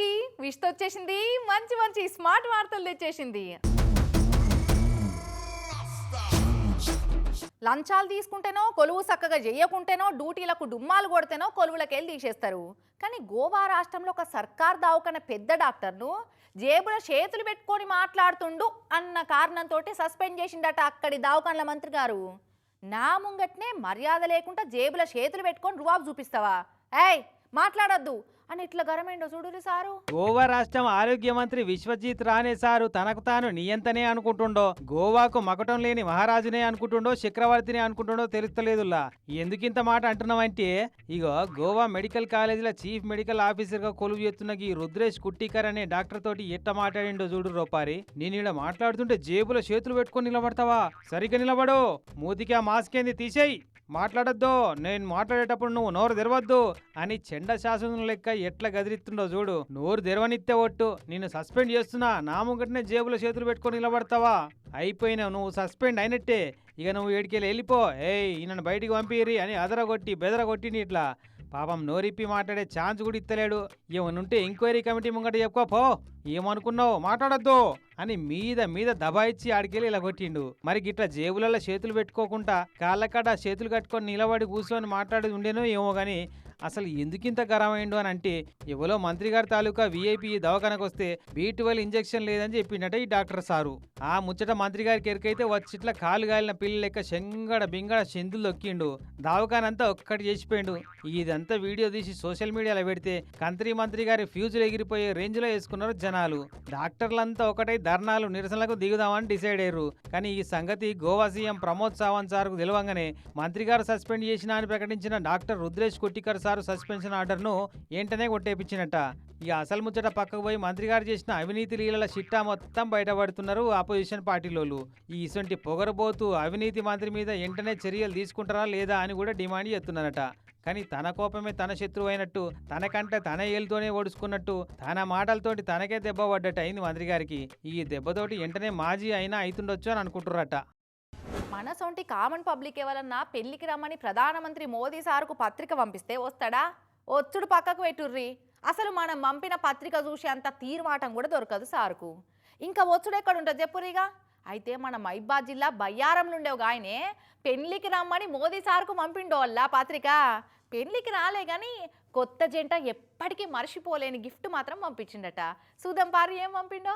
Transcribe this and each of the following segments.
అందరికీ విష్త వచ్చేసింది. మంచి మంచి స్మార్ట్ వార్తలు తెచ్చేసింది. లంచాలు తీసుకుంటేనో కొలువు చక్కగా చేయకుంటేనో డ్యూటీలకు డుమ్మాలు కొడితేనో కొలువులకు వెళ్ళి తీసేస్తారు. కానీ గోవా రాష్ట్రంలో ఒక సర్కార్ దావుకన్న పెద్ద డాక్టర్ను జేబుల చేతులు పెట్టుకొని మాట్లాడుతుండు అన్న కారణంతో సస్పెండ్ చేసిండట అక్కడి దావకాన్ల మంత్రి గారు. నా ముంగట్నే మర్యాద లేకుండా జేబుల చేతులు పెట్టుకొని రువాబు చూపిస్తావా? ఏయ్ మాట్లాడొద్దు. అని ఇట్లా గరమేండో చూడురి సారు. గోవా రాష్ట్రం ఆరోగ్య మంత్రి విశ్వజిత్ రానే సారు. తనకు తాను నియంతనే అనుకుంటుండో గోవాకు మకటం లేని మహారాజునే అనుకుంటుండో చక్రవర్తిని అనుకుంటుండో తెలుస్తలేదులా ఎందుకింత మాట అంటున్నావంటే ఇగో గోవా మెడికల్ కాలేజీల చీఫ్ మెడికల్ ఆఫీసర్గా కొలువు చేస్తున్న ఈ రుద్రేష్ కుట్టికర్ అనే డాక్టర్ తోటి ఎట్ట మాట్లాడిండో చూడు రూపారి. నేను ఇలా మాట్లాడుతుంటే జేబులో చేతులు పెట్టుకొని నిలబడతావా? సరిగ్గా నిలబడు. మూతికి ఆ మాస్క్ ఏంది? తీసేయి. మాట్లాడొద్దు. నేను మాట్లాడేటప్పుడు నువ్వు నోరు తెరవద్దు అని చెండ శాసనం లెక్క ఎట్లా గదిరిస్తుండో చూడు. నోరు తెరవనిత్తే ఒట్టు. నిన్ను సస్పెండ్ చేస్తున్నా. నా ముంగటనే జేబులో చేతులు పెట్టుకొని నిలబడతావా? అయిపోయినావు. నువ్వు సస్పెండ్ అయినట్టే. ఇక నువ్వు ఏడికెళ్ళి వెళ్ళిపో. ఏయ్ ఈయనను బయటికి పంపిరి అని అదరగొట్టి బెదరగొట్టి ఇట్లా. పాపం నోరిప్పి మాట్లాడే ఛాన్స్ కూడా ఇత్తలేడు. ఏమనుంటే ఎంక్వైరీ కమిటీ ముంగట చెప్పుకో. పో. ఏమనుకున్నావు మాట్లాడొద్దు. అని మీద మీద దబాయిచ్చి ఆడికెళ్ళి ఇలా కొట్టిండు. మరి గిట్లా జేబులలో చేతులు పెట్టుకోకుండా కాళ్ళకాడ చేతులు కట్టుకొని నిలబడి కూర్చొని మాట్లాడేది ఉండేనో ఏమో కానీ అసలు ఎందుకింత గరమైండు అని అంటే ఎవరో మంత్రి గారి తాలూకా వీఐపీ దవాఖానకు వస్తే బీటువల్ ఇంజెక్షన్ లేదని చెప్పిండట ఈ డాక్టర్ సారు. ఆ ముచ్చట మంత్రి గారికి ఎరికైతే వచ్చిట్లా కాలు గాలిన పిల్ల లెక్క శంగడ బింగడ చెందులు దొక్కిండు. దవాఖానంతా ఒక్కటి చేసిపోయిండు. ఇదంతా వీడియో తీసి సోషల్ మీడియాలో పెడితే కంత్రి మంత్రి గారి ఫ్యూజులు ఎగిరిపోయే రేంజ్లో వేసుకున్నారు జనాలు. డాక్టర్లంతా ఒకటై ధర్నాలు నిరసనలకు దిగుదామని డిసైడ్ అయ్యారు. కానీ ఈ సంగతి గోవా సీఎం ప్రమోద్ సావంత్ సార్కు తెలియంగానే మంత్రి గారు సస్పెండ్ చేసిన అని ప్రకటించిన doctor Rudresh Kottikar sir suspension ఆర్డర్ను ఏంటనే కొట్టేపించినట్ట ఇక అసలు ముచ్చట పక్కకు పోయి మంత్రి గారు చేసిన అవినీతి లీలల చిట్టా మొత్తం బయటపడుతున్నారు ఆపోజిషన్ పార్టీలోలు ఈ ఇసొంటి పొగరబోతూ అవినీతి మంత్రి మీద వెంటనే చర్యలు తీసుకుంటారా లేదా అని కూడా డిమాండ్ చేస్తున్నారట. కానీ తన కోపమే తన శత్రువు అయినట్టు తనకంటే తన ఏలుతోనే ఓడుచుకున్నట్టు తన మాటలతోటి తనకే దెబ్బ పడ్డట్టు అయింది మంత్రి గారికి. ఈ దెబ్బతోటి వెంటనే మాజీ అయినా అవుతుండొచ్చు అని అనుకుంటున్నారట మన సొంటి కామన్ పబ్లిక్ ఎవరన్నా పెళ్ళికి రమ్మని ప్రధానమంత్రి మోదీ సార్కు పత్రిక పంపిస్తే వస్తాడా? ఒత్తుడు పక్కకు పెట్టుర్రి. అసలు మనం పంపిన పత్రిక చూసి అంత తీర్మాటం కూడా దొరకదు సార్కు. ఇంకా ఒత్తుడు ఎక్కడ ఉంటుంది చెప్పురిగా అయితే మన మైబాద్ జిల్లా బయ్యారంలో ఉండే ఒక ఆయనే పెళ్ళికి రమ్మని మోదీ సార్కు పంపిండో వల్ల పత్రిక. పెళ్ళికి రాలే కానీ కొత్త జంట ఎప్పటికీ మర్చిపోలేని గిఫ్ట్ మాత్రం పంపించిండట. చూద్దాం పారి ఏం పంపిండో?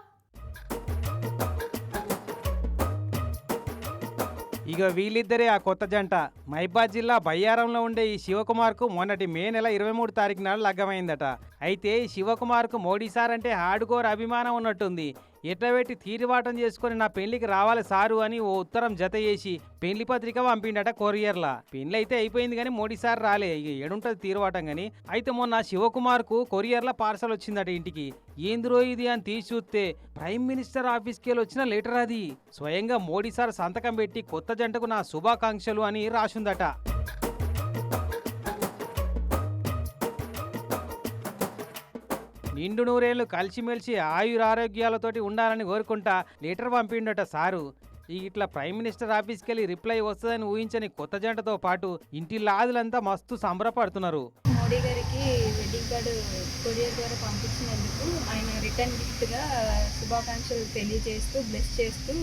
ఇక వీళ్ళిద్దరే ఆ కొత్త జంట. మైబాద్ జిల్లా బయ్యారంలో ఉండే ఈ శివకుమార్కు మొన్నటి మే నెల ఇరవై మూడు తారీఖు నాడు లగ్గమైందట. అయితే శివకుమార్కు మోడీ సార్ అంటే హార్డ్కోర్ అభిమానం ఉన్నట్టుంది. ఎట్లబెట్టి తీరివాటం చేసుకుని చేసుకొని నా పెళ్ళికి రావాలి సారు అని ఓ ఉత్తరం జత చేసి పెళ్ళి పత్రిక పంపిండట కొరియర్లా. పెళ్ళి అయితే అయిపోయింది కానీ మోడీ సార్ రాలే. ఇక ఏడుంటది తీరువాటం కానీ అయితే మొన్న శివకుమార్కు కొరియర్లా పార్సల్ వచ్చిందట ఇంటికి. ఏందిరో ఇది అని తీసి చూస్తే ప్రైమ్ మినిస్టర్ ఆఫీస్కి వెళ్ళి వచ్చిన లెటర్ అది. స్వయంగా మోడీ సార్ సంతకం పెట్టి కొత్త జంటకు నా శుభాకాంక్షలు అని రాసుందట. నిండు నూరేళ్ళు కలిసిమెలిసి ఆయురారోగ్యాలతోటి ఉండాలని కోరుకుంటా లెటర్ పంపిండట సారు. ఈ ఇట్లా ప్రైమ్ మినిస్టర్ ఆఫీస్కి వెళ్ళి రిప్లై వస్తుందని ఊహించని కొత్త జంటతో పాటు ఇంటి లాదులంతా మస్తు సంబరపడుతున్నారు. మోడీ గారికి వెడ్డింగ్ కార్డు కొరియర్ ద్వారా పంపించినందుకు ఆయన రిటర్న్ గిఫ్ట్గా శుభాకాంక్షలు తెలియజేస్తూ బ్లెస్ చేస్తూ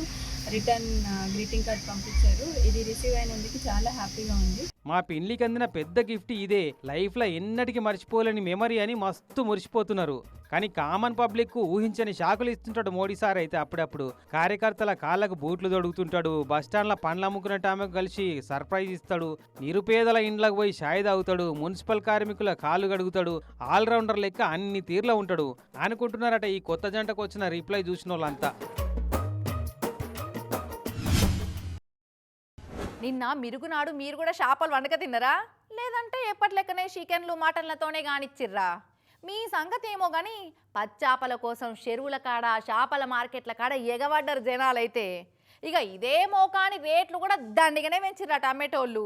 రిటర్న్ గ్రీటింగ్ కార్డ్ పంపించారు. ఇది రిసీవ్ అయినందుకు చాలా హ్యాపీగా ఉంది. మా పెళ్ళికి అందిన పెద్ద గిఫ్ట్ ఇదే. లైఫ్లో ఎన్నటికీ మర్చిపోలేని మెమరీ అని మస్తు మురిసిపోతున్నారు. కానీ కామన్ పబ్లిక్ ఊహించని షాకులు ఇస్తుంటాడు మోడీ సార్ అయితే అప్పుడప్పుడు. కార్యకర్తల కాళ్ళకు బూట్లు తొడుగుతుంటాడు. బస్టాండ్ల పండ్లు అమ్ముకునే ఆమెకు కలిసి సర్ప్రైజ్ ఇస్తాడు. నిరుపేదల ఇండ్లకు పోయి షాయి తాగుతాడు. మున్సిపల్ కార్మికుల కాళ్ళు గడుగుతాడు ఆల్రౌండర్ లెక్క అన్ని తీర్లో ఉంటాడు. అనుకుంటున్నారట ఈ కొత్త జంటకు వచ్చిన రిప్లై చూసిన వాళ్ళంతా నిన్న మిరుగునాడు మీరు కూడా చేపలు వండక తిన్నరా? లేదంటే ఎప్పట్లెక్కనే చికెన్లు మటన్లతోనే కానిచ్చిర్రా మీ సంగతి ఏమో కానీ పచ్చాపల కోసం చెరువుల కాడ చేపల మార్కెట్ల కాడ ఎగబడ్డరు జనాలైతే. ఇక ఇదే మోకాని రేట్లు కూడా దండిగానే పెంచిర్రా టమాటోళ్ళు.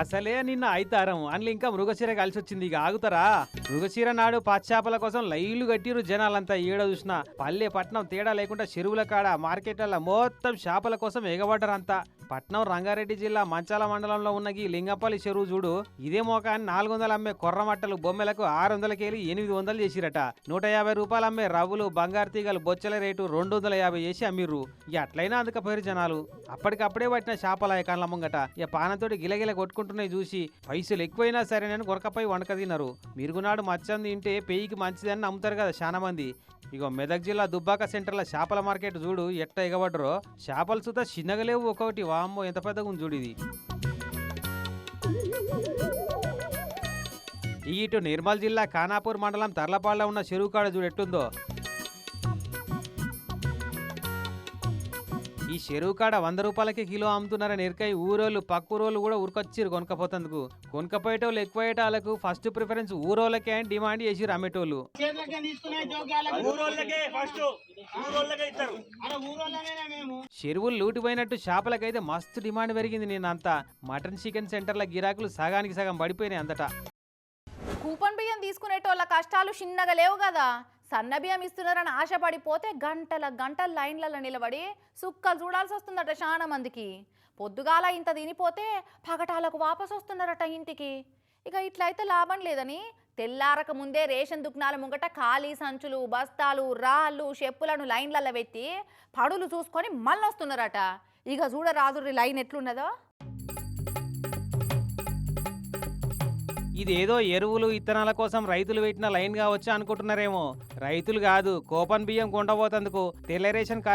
అసలే నిన్న అయితారం అందులో ఇంకా మృగశీర కలిసి వచ్చింది ఇక ఆగుతారా? మృగశీర నాడు పచ్చాపల కోసం లైలు కట్టిరు జనాలంతా. ఏడ చూసినా పల్లె పట్నం తేడా లేకుండా చెరువుల కాడ మార్కెట్ల మొత్తం చేపల కోసం ఎగబడ్డరంతా. పట్నం రంగారెడ్డి జిల్లా మంచాల మండలంలో ఉన్న ఈ లింగపల్లి చెరువు చూడు ఇదే మోకాన్ని నాలుగు వందలు అమ్మే కొర్రమట్టలు బొమ్మలకు ఆరు వందలకెళ్ళి ఎనిమిది వందలు చేసిరట. నూట యాభై రూపాయలు అమ్మే రవ్వులు బంగారు తీగలు బొచ్చల రేటు రెండు వందల యాభై చేసి అమ్మిర్రు. ఇక అట్లయినా అందుకపోయారు జనాలు. అప్పటికప్పుడే పట్టిన చేపల కళ్ళ ముంగట. ఇక పానంతోటి గిలగిల కొట్టుకుంటున్నాయి చూసి పైసలు ఎక్కువైనా సరేనని నేను గొరకపై వండక తిన్నారు. మిరుగునాడు మచ్చం తింటే పెయికి మంచిదని నమ్ముతారు కదా చాలా మంది. ఇగో మెదక్ జిల్లా దుబ్బాక సెంటర్ల చేపల మార్కెట్ చూడు ఎట్ట ఎగబడ్రో. చేపలు సుతా చిన్నగలేవు ఒకటి. వామ్మో ఎంత పెద్దగా ఉంది చూడు ఇది. ఇటు నిర్మల్ జిల్లా ఖానాపూర్ మండలం తర్లపాడులో ఉన్న చెరువు కాడ చూడు ఎట్టుందో. ఈ చెరువు కాడ వంద రూపాయలకి కిలో అమ్ముతున్నారని ఎరకై ఊరోళ్ళు పక్కూరోళ్ళు కూడా ఉరికొచ్చిరు కొనకపోతందుకు. కొనకపోయేటోళ్ళు ఎక్కువయ్యేటాళ్ళకు ఫస్ట్ ప్రిఫరెన్స్ ఊరోళ్ళకే అని డిమాండ్ చేసిరు అమ్మేటోళ్ళు. ఊరోళ్ళకే ఫస్ట్ ఊరోళ్ళకే ఇస్తారు. అరే ఊరోళ్ళనే మేము? చెరువులు లూటిపోయినట్టు చేపలకైతే మస్తు డిమాండ్ పెరిగింది నేనంతా మటన్ చికెన్ సెంటర్ల గిరాకులు సగానికి సగం పడిపోయినాయి అంతటా. కూపన్ బియ్యం తీసుకునేటోళ్ళ కష్టాలు చిన్నగా లేవు కదా. సన్నబియ్యం ఇస్తున్నారని ఆశపడిపోతే గంటల గంటల లైన్లలో నిలబడి సుక్కలు చూడాల్సి వస్తుందట చాలా మందికి. పొద్దుగాల ఇంత తినిపోతే పగటాలకు వాపసు వస్తున్నారట ఇంటికి. ఇక ఇట్లయితే లాభం లేదని తెల్లారక ముందే రేషన్ దుకాణాల ముంగట ఖాళీ సంచులు బస్తాలు రాళ్ళు చెప్పులను లైన్లలో పెట్టి పడులు చూసుకొని మళ్ళీ వస్తున్నారట ఇక చూడరాదురి లైన్ ఎట్లున్నదో? ఇదేదో ఎరువులు ఇత్తనాల కోసం రైతులు పెట్టిన లైన్ కావచ్చు అనుకుంటున్నారేమో. రైతులు కాదు కోపన్ బియ్యం కొండబోతందుకు తెల్ల రేషన్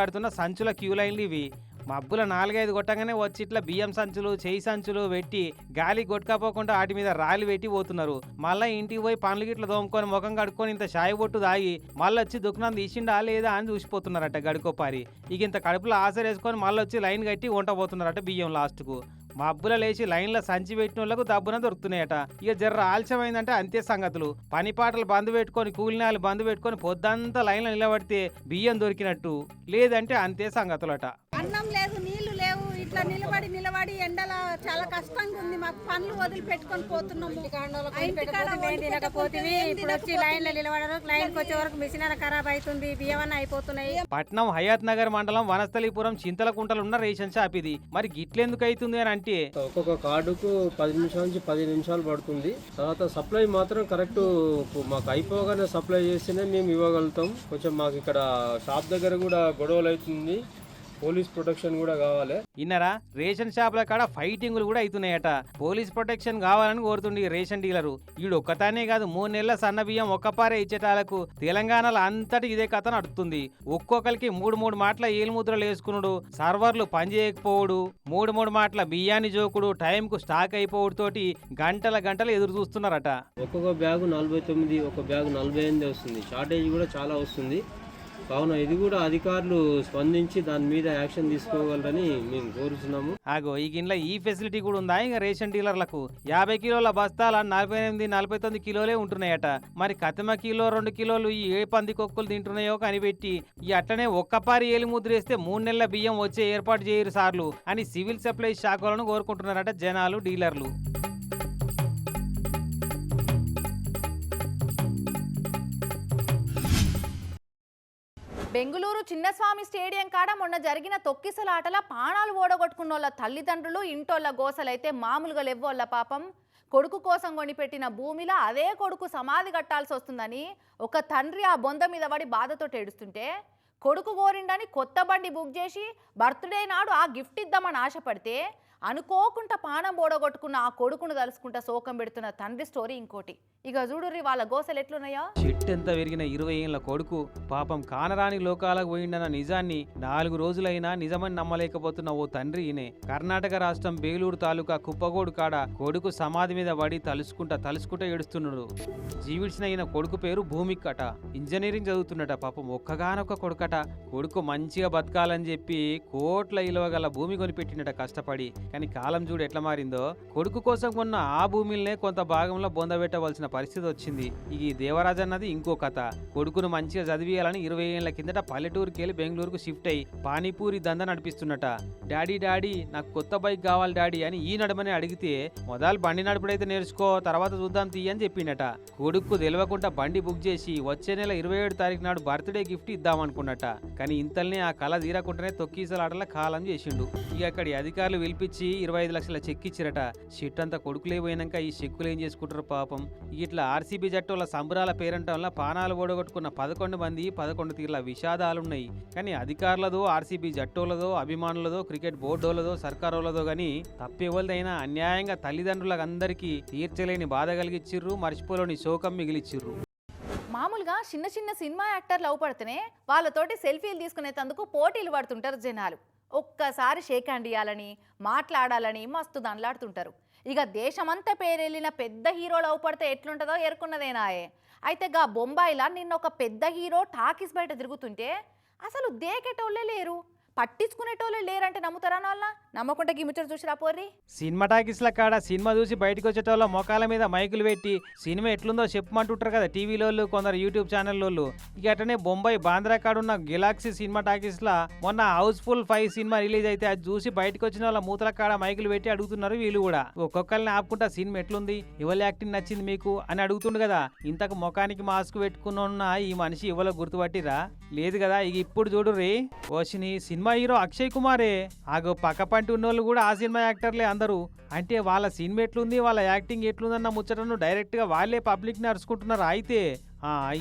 కడుతున్న సంచుల క్యూ లైన్లు ఇవి. మబ్బుల నాలుగైదు కొట్టగానే వచ్చి ఇట్లా బియ్యం సంచులు చేయి సంచులు పెట్టి గాలి కొట్టుకపోకుండా వాటి మీద రాలి పెట్టి పోతున్నారు. మళ్ళీ ఇంటికి పోయి పండ్లు గిట్ల దోముకొని ముఖం కడుక్కొని ఇంత షాయి బొట్టు దాగి మళ్ళీ వచ్చి దుకాణం తీసిండా లేదా అని చూసిపోతున్నారట గడుకోపారి. ఇక ఇంత కడుపులో ఆసరేసుకొని మళ్ళీ వచ్చి లైన్ కట్టి వంట పోతున్నారట బియ్యం లాస్ట్కు. మబ్బుల లేచి లైన్ల సంచి పెట్టిన వాళ్ళకు దబ్బున దొరుకుతున్నాయట. ఇక జర్ర ఆలస్యమైందంటే అంతే సంగతులు. పని పాటలు బంద్ పెట్టుకొని కూలినాలు బంద్ పెట్టుకొని పొద్దంతా లైన్లో నిలబడితే బియ్యం దొరికినట్టు. లేదంటే అంతే సంగతులట. అన్నం ఇట్లా నిలబడి నిలబడి ఎండల చాలా కష్టంగా ఉంది. మాకు పనులు వదిలి పెట్టుకొని పోతున్నాము పట్నం హయాత్ నగర్ మండలం వనస్థలీపురం చింతలకుంటలు ఉన్న రేషన్ షాప్ ఇది. మరి గిట్లెందుకు అవుతుంది అని అంటే? ఒక్కొక్క కార్డుకు పది నిమిషాల నుంచి పది నిమిషాలు పడుతుంది. తర్వాత సప్లై మాత్రం కరెక్ట్ మాకు అయిపోగానే సప్లై చేస్తేనే మేము ఇవ్వగలుగుతాం. కొంచెం మాకు ఇక్కడ షాప్ దగ్గర కూడా గొడవలు అవుతుంది. పోలీస్ ప్రొటెక్షన్ కూడా కావాలి. ఇన్నరా రేషన్ షాపుల కాడ ఫైటింగులు కూడా అవుతున్నాయట. పోలీస్ ప్రొటెక్షన్ కావాలని కోరుతుండే రేషన్ డీలరు. ఈడు ఒక్కతానే కాదు మూడు నెలల సన్న బియ్యం ఒక్కపారే ఇచ్చేటాలకు తెలంగాణలో అంతటి ఇదే కథ నడుస్తుంది ఒక్కొక్కరికి మూడు మూడు మాటల ఏలుముద్రలు వేసుకునుడు సర్వర్లు పనిచేయకపోవుడు మూడు మూడు మాటల బియ్యాన్ని జోకుడు టైంకు స్టాక్ అయిపోవుడు తోటి గంటల గంటలు ఎదురు చూస్తున్నారట. ఒక్కొక్క బ్యాగు నలభై తొమ్మిది ఒక బ్యాగు నలభై ఎనిమిది వస్తుంది. షార్టేజ్ కూడా చాలా వస్తుంది. కావున ఇది కూడా అధికారులు స్పందించి దాని మీద యాక్షన్ తీసుకోగలరని మేము కోరుతున్నాము ఆగో ఈ గిన్నెల ఈ ఫెసిలిటీ కూడా ఉందా? ఇక రేషన్ డీలర్లకు యాభై కిలోల బస్తాల నలభై ఎనిమిది నలభై తొమ్మిది కిలోలే ఉంటున్నాయట. మరి కతిమ కిలో రెండు కిలోలు ఈ ఏ పంది కొక్కులు తింటున్నాయో కనిపెట్టి ఈ అట్లనే ఒక్కపారి ఏలి ముద్రేస్తే మూడు నెలల బియ్యం వచ్చే ఏర్పాటు చేయరు సార్లు అని సివిల్ సప్లై శాఖలను కోరుకుంటున్నారట జనాలు డీలర్లు. బెంగళూరు చిన్నస్వామి స్టేడియం కాడ మొన్న జరిగిన తొక్కిసలాటల పాణాలు ఓడగొట్టుకున్నోళ్ళ తల్లిదండ్రులు ఇంటోళ్ళ గోసలైతే మామూలుగా లెవ్వోళ్ళ పాపం. కొడుకు కోసం కొనిపెట్టిన భూమిలో అదే కొడుకు సమాధి కట్టాల్సి వస్తుందని ఒక తండ్రి ఆ బొంద మీద పడి బాధతో ఏడుస్తుంటే కొడుకు కోరిండని కొత్త బండి బుక్ చేసి బర్త్డే నాడు ఆ గిఫ్ట్ ఇద్దామని ఆశపడితే అనుకోకుండా పానం బోడగొట్టుకున్న ఆ కొడుకును తలుసుకుంటా శోకం పెడుతున్న తండ్రి స్టోరీ ఇంకోటి. ఇక చూడుర్రి వాళ్ళ గోసలు ఎట్లున్నాయా? చెట్టు ఎంత పెరిగిన ఇరవై ఏళ్ళ కొడుకు పాపం కానరాని లోకాలకు పోయిండన్న నిజాన్ని నాలుగు రోజులైనా నిజమని నమ్మలేకపోతున్న ఓ తండ్రి ఈయనే. కర్ణాటక రాష్ట్రం బేలూరు తాలూకా కుప్పగోడు కాడ కొడుకు సమాధి మీద పడి తలుసుకుంటా తలుసుకుంటా ఏడుస్తున్నాడు. జీవించిన ఈయన కొడుకు పేరు భూమికట ఇంజనీరింగ్ చదువుతున్నట పాపం ఒక్కగానొక్క కొడుకట. కొడుకు మంచిగా బతకాలని చెప్పి కోట్ల ఇలవగల భూమి కొనిపెట్టినట కష్టపడి. కానీ కాలం చూడు ఎట్లా మారిందో. కొడుకు కోసం కొన్న ఆ భూమిల్నే కొంత భాగంలో బొందబెట్టవలసిన పరిస్థితి వచ్చింది. ఈ దేవరాజ్ అన్నది ఇంకో కథ. కొడుకును మంచిగా చదివియాలని ఇరవై ఏళ్ళ కిందట పల్లెటూరుకి వెళ్ళి బెంగళూరుకు షిఫ్ట్ అయ్యి పానీపూరి దంద నడిపిస్తున్నట. డాడీ డాడీ నాకు కొత్త బైక్ కావాలి డాడీ అని ఈ నడమని అడిగితే మొదలు బండి నడుపుడైతే నేర్చుకో తర్వాత చూద్దాం తీయని చెప్పిండట కొడుకు తెలియకుండా బండి బుక్ చేసి వచ్చే నెల ఇరవై ఏడు తారీఖు నాడు బర్త్డే గిఫ్ట్ ఇద్దామనుకున్నట. కానీ ఇంతల్ని ఆ కళ తీరకుండానే తొక్కీసలాటల కాలం చేసిండు. ఇక అక్కడి అధికారులు పిలిపించి ఇరవై ఐదు లక్షల చెక్ ఇచ్చిరట. షిట్ అంతా కొడుకులే పోయినాక ఈ చెక్కులు ఏం చేసుకుంటారు పాపం? ఇట్లా ఆర్సీబీ జట్టు వాళ్ళ సంబరాల పేరంటం వల్ల పానాలు ఓడగొట్టుకున్న పదకొండు మంది పదకొండు తీర్ల విషాదాలున్నాయి. కానీ అధికారులదో ఆర్సీబీ జట్టోలదో అభిమానులదో క్రికెట్ బోర్డోలదో సర్కారోలదో కానీ తప్పెవరిదైనా అన్యాయంగా తల్లిదండ్రులకు అందరికీ తీర్చలేని బాధ కలిగిచ్చిర్రు మర్చిపోలేని శోకం మిగిలిచ్చిర్రు. మామూలుగా చిన్న చిన్న సినిమా యాక్టర్లు అవుపడితేనే వాళ్ళతోటి సెల్ఫీలు తీసుకునేందుకు పోటీలు పడుతుంటారు జనాలు. ఒక్కసారి షేక్ హ్యాండ్ ఇవ్వాలని మాట్లాడాలని మస్తు దండలాడుతుంటారు ఇక దేశమంతా పేరెళ్ళిన పెద్ద హీరోలు అవుపడితే ఎట్లుంటుందో ఎరుకున్నదేనాయే అయితే గా బొంబాయిలా నిన్న ఒక పెద్ద హీరో టాకీస్ బయట తిరుగుతుంటే అసలు దేకెటోళ్ళే లేరు. పట్టించుకునేటోళ్ళు లేరంటే నమ్ముతారా నాన్న నమ్మకుంటే గిమిచర్ చూసిరా పోర్రి? సినిమా టాకీస్ల కాడ సినిమా చూసి బయటకు వచ్చేటోళ్ళ మొఖాల మీద మైకులు పెట్టి సినిమా ఎట్లుందో చెప్పమంటుంటారు కదా టీవీలోళ్ళు కొందరు యూట్యూబ్ ఛానల్లోళ్ళు. ఇక అటనే బొంబాయి బాంద్రా కాడ ఉన్న గెలాక్సీ సినిమా టాకీస్లా మొన్న హౌస్ఫుల్ ఫైవ్ సినిమా రిలీజ్ అయితే అది చూసి బయటకు వచ్చిన వాళ్ళ మూతల కాడ మైకులు పెట్టి అడుగుతున్నారు వీళ్ళు కూడా. ఒక్కొక్కరిని ఆపుకుంటా సినిమా ఎట్లుంది? ఎవరి యాక్టింగ్ నచ్చింది మీకు? అని అడుగుతుండు కదా. ఇంతకు ముఖానికి మాస్క్ పెట్టుకున్న ఉన్న ఈ మనిషి ఎవరో గుర్తుపట్టిరా? లేదు కదా ఇక ఇప్పుడు చూడుర్రి. ఓషిని సినిమా సినిమా హీరో అక్షయ్ కుమారే. ఆగో పక్కపంటి ఉన్నోళ్ళు కూడా ఆ సినిమా యాక్టర్లే అందరూ. అంటే వాళ్ళ సినిమా ఎట్లుంది వాళ్ళ యాక్టింగ్ ఎట్లుందన్న ముచ్చటను డైరెక్ట్గా వాళ్ళే పబ్లిక్ అరుచుకుంటున్నారు. అయితే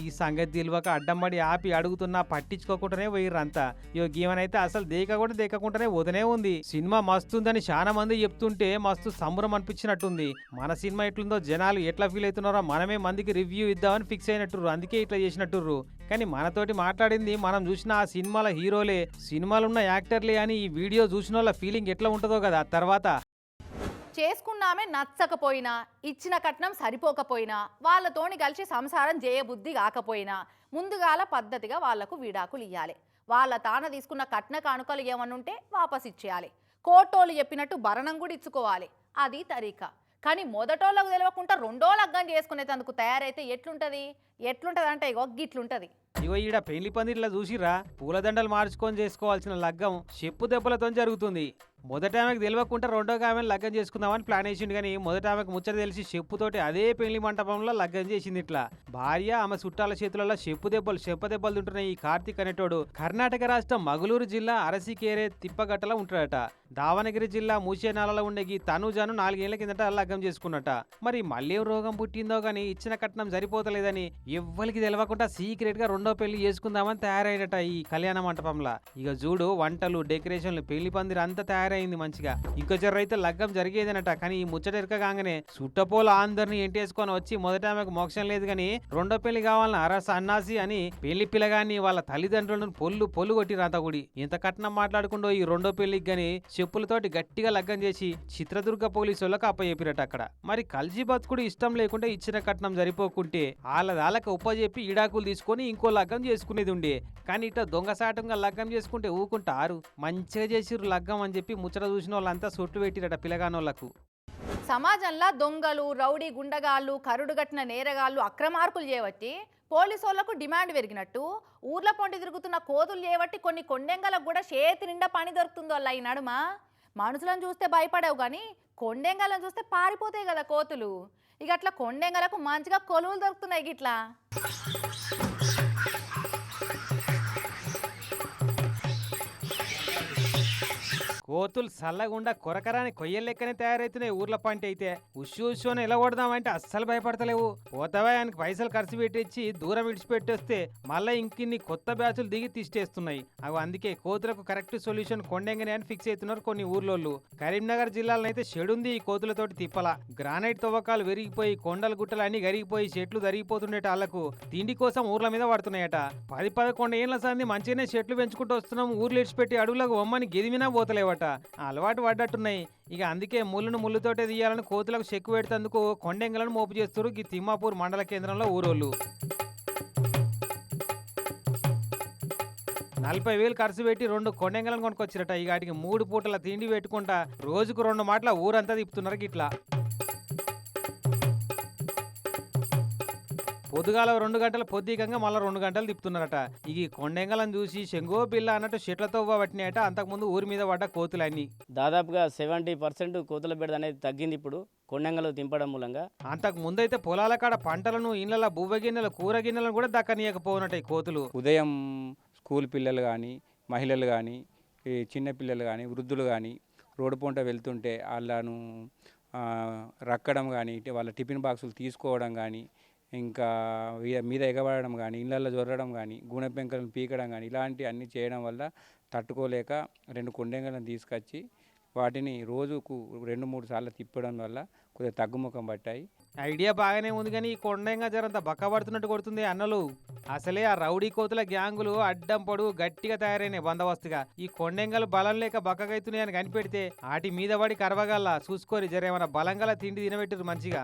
ఈ సంగతి తెలియక అడ్డంబడి ఆపి అడుగుతున్నా పట్టించుకోకుండానే పోయిర్రంతా. ఇగో గీమనైతే అసలు దేక కూడా దేకకుండానే వదనే ఉంది. సినిమా మస్తుందని చాలా మంది చెప్తుంటే మస్తు సంబరం అనిపించినట్టుంది. మన సినిమా ఎట్లుందో జనాలు ఎట్లా ఫీల్ అవుతున్నారో మనమే మందికి రివ్యూ ఇద్దామని ఫిక్స్ అయినట్టు అందుకే ఇట్లా చేసినట్టుర్రు. కానీ మనతోటి మాట్లాడింది మనం చూసిన ఆ సినిమాల హీరోలే. సినిమాలున్న యాక్టర్లే అని ఈ వీడియో చూసిన వాళ్ళ ఫీలింగ్ ఎట్లా ఉంటుందో కదా. తర్వాత చేసుకున్నామే నచ్చకపోయినా ఇచ్చిన కట్నం సరిపోకపోయినా వాళ్ళతోని కలిసి సంసారం చేయబుద్ధి కాకపోయినా ముందుగాల పద్ధతిగా వాళ్ళకు విడాకులు ఇవ్వాలి వాళ్ళ తాన తీసుకున్న కట్న కానుకలు ఏమనుంటే వాపస్ ఇచ్చేయాలి. కోటోళ్ళు చెప్పినట్టు భరణం కూడా ఇచ్చుకోవాలి. అది తరీకా. కానీ మొదటోళ్ళకు తెలియకుండా రెండో లగ్గం చేసుకునేందుకు తయారైతే ఎట్లుంటది? ఎట్లుంటది అంటే ఇగో గిట్లుంటది. ఇగో ఈడ పెళ్ళి పందిట్లో చూసిరా పూలదండలు మార్చుకొని చేసుకోవాల్సిన లగ్గం చెప్పు దెబ్బలతో జరుగుతుంది. మొదట ఆమెకు తెలియకుండా రెండో ఆమెను లగ్గం చేసుకుందామని ప్లాన్ వేసిండు కానీ మొదట ఆమెకు ముచ్చట తెలిసి చెప్పుతోటి అదే పెళ్ళి మంటపంలో లగ్గం చేసింది ఇట్లా. భార్య ఆమె చుట్టాల చేతులలో చెప్పు దెబ్బలు చెప్ప దెబ్బలు తింటున్న ఈ కార్తీక్ అనేటోడు. కర్ణాటక రాష్ట్రం మగులూరు జిల్లా అరసికేరే తిప్పగట్టలో ఉంటాడట దావనగిరి జిల్లా మూసేనాలలో ఉండే ఈ తనుజాను నాలుగేళ్ళ కిందట లగ్గం చేసుకున్నట. మరి మళ్ళీ రోగం పుట్టిందో గానీ ఇచ్చిన కట్నం సరిపోతలేదని ఎవ్వరికి తెలియకుండా సీక్రెట్గా రెండో పెళ్ళి చేసుకుందామని తయారైనట ఈ కళ్యాణ మంటపంలో. ఇక చూడు వంటలు డెకరేషన్లు పెళ్ళి పందిరి అంతా తయారు తయారైంది మంచిగా. ఇంకో జర్ర అయితే లగ్గం జరిగేదనట కానీ ఈ ముచ్చట ఎరకగానే చుట్టపోల అందరిని ఎంటేసుకొని వచ్చి మొదట ఆమెకు మోక్షం లేదు కానీ రెండో పెళ్ళి కావాలని అరస అన్నాసి అని పెళ్ళి పిల్లగాని వాళ్ళ తల్లిదండ్రులను పొల్లు పొల్లు కొట్టి రాతగుడి ఇంత కట్నం మాట్లాడుకుంటూ ఈ రెండో పెళ్ళికి గాని చెప్పులతోటి గట్టిగా లగ్గం చేసి చిత్రదుర్గ పోలీసులకు వాళ్ళకి అప్పచెప్పిరట అక్కడ. మరి కలిసి బతుకుడు ఇష్టం లేకుండా ఇచ్చిన కట్నం సరిపోకుంటే వాళ్ళ ఉప్పజెప్పి ఇడాకులు ఈడాకులు తీసుకొని ఇంకో లగ్గం చేసుకునేది ఉండే. కానీ ఇట్లా దొంగసాటంగా లగ్గం చేసుకుంటే ఊకుంటారు. మంచిగా చేసిర్రు లగ్గం అని చెప్పి ముచ్చట చూసిన వాళ్ళంతా సొట్టు పెట్టిరట పిల్లగానోళ్ళకు సమాజంలో దొంగలు రౌడీ గుండగాళ్ళు కరుడుగట్టిన నేరగాళ్ళు అక్రమార్కులు చేయబట్టి పోలీసు వాళ్ళకు డిమాండ్ పెరిగినట్టు ఊర్ల పొంటి తిరుగుతున్న కోతులు చేయబట్టి కొన్ని కొండెంగలకు కూడా చేతి నిండా పని దొరుకుతుందో అలా ఈ నడుమ? మనుషులను చూస్తే భయపడవు కానీ కొండెంగలను చూస్తే పారిపోతాయి కదా కోతులు. ఇక అట్లా కొండెంగలకు మంచిగా కొలువులు దొరుకుతున్నాయి గిట్లా. కోతులు సల్లగుండా కొరకరాని కొయ్యల లెక్కనే తయారైతున్నాయి ఊర్ల పంట అయితే. ఉషు ఉషు అని ఎలా కొడదామంటే అస్సలు భయపడతలేవు. పోతావా ఆయనకి పైసలు ఖర్చు పెట్టించి దూరం విడిచిపెట్టేస్తే మళ్ళీ ఇంకిన్ని కొత్త బ్యాచులు దిగి తీసేస్తున్నాయి. అవి అందుకే కోతులకు కరెక్ట్ సొల్యూషన్ కొండెంగనే అని ఫిక్స్ అవుతున్నారు కొన్ని ఊర్లోళ్ళు. కరీంనగర్ జిల్లాలో అయితే చెడుంది ఈ కోతులతోటి తిప్పల. గ్రానైట్ తవ్వకాలు విరిగిపోయి కొండలు గుట్టలు అన్ని గరిగిపోయి చెట్లు జరిగిపోతుండేట వాళ్ళకు తిండి కోసం ఊర్ల మీద పడుతున్నాయట. పది పదకొండు ఏళ్ళ సంది మంచిగానే చెట్లు పెంచుకుంటూ వస్తున్నాం. ఊర్లు ఇడిచిపెట్టి అడవులకు బొమ్మని గెదిమినా పోతలేవట. అలవాటు పడ్డట్టున్నాయి. ఇక అందుకే ముళ్ళును ముళ్ళుతోటే తీయాలని కోతులకు చెక్కు పెడుతందుకు కొండెంగలను మోపు చేస్తారు ఈ తిమ్మాపూర్ మండల కేంద్రంలో ఊరోళ్ళు. నలభై వేలు ఖర్చు పెట్టి రెండు కొండెంగలను కొనుక్కొచ్చిరట. ఈ వాటికి మూడు పూటల తిండి పెట్టుకుంటా రోజుకు రెండు మాటల ఊరంతా తిప్పుతున్నారు ఇట్లా పొద్దుగాల రెండు గంటల పొద్దుకంగా మళ్ళీ రెండు గంటలు తిప్పుతున్నారట. ఈ కొండెంగలను చూసి శంగో బిల్ల అన్నట్టు చెట్లతో పట్టినాయట. అంతకుముందు ఊరి మీద పడ్డ కోతులన్నీ. దాదాపుగా సెవెంటీ పర్సెంట్ కోతుల బెడద అనేది తగ్గింది ఇప్పుడు కొండంగలు దింపడం మూలంగా. అంతకు ముందైతే పొలాల కాడ పంటలను ఇళ్ళ బువ్వ గిన్నెలు కూర గిన్నెలను కూడా దక్కనీయకపోనట ఈ కోతులు. ఉదయం స్కూల్ పిల్లలు కానీ మహిళలు కానీ ఈ చిన్న పిల్లలు కానీ వృద్ధులు కానీ రోడ్డు పొంట వెళ్తుంటే వాళ్ళను ఆ, రక్కడం కానీ వాళ్ళ టిఫిన్ బాక్సులు తీసుకోవడం కానీ ఇంకా మీద ఎగబడడం కానీ ఇళ్ళల్లో జొరడం కానీ గూనె పెంకలను పీకడం కానీ ఇలాంటి అన్ని చేయడం వల్ల తట్టుకోలేక రెండు కొండెంగలను తీసుకొచ్చి వాటిని రోజుకు రెండు మూడు సార్లు తిప్పడం వల్ల కొద్దిగా తగ్గుముఖం పట్టాయి. ఐడియా బాగానే ఉంది కానీ ఈ కొండంగా జరంత బక్కబడుతున్నట్టు కొడుతుంది అన్నలు. అసలే ఆ రౌడీ కోతుల గ్యాంగులు అడ్డం పొడు గట్టిగా తయారైనాయి బందోబస్తుగా. ఈ కొండెంగలు బలం లేక బక్కగైతున్నాయని కనిపెడితే వాటి మీద పడి కరవగల్లా. చూసుకోరి జరేమన్నా బలంగల తిండి తినబెట్టారు మంచిగా.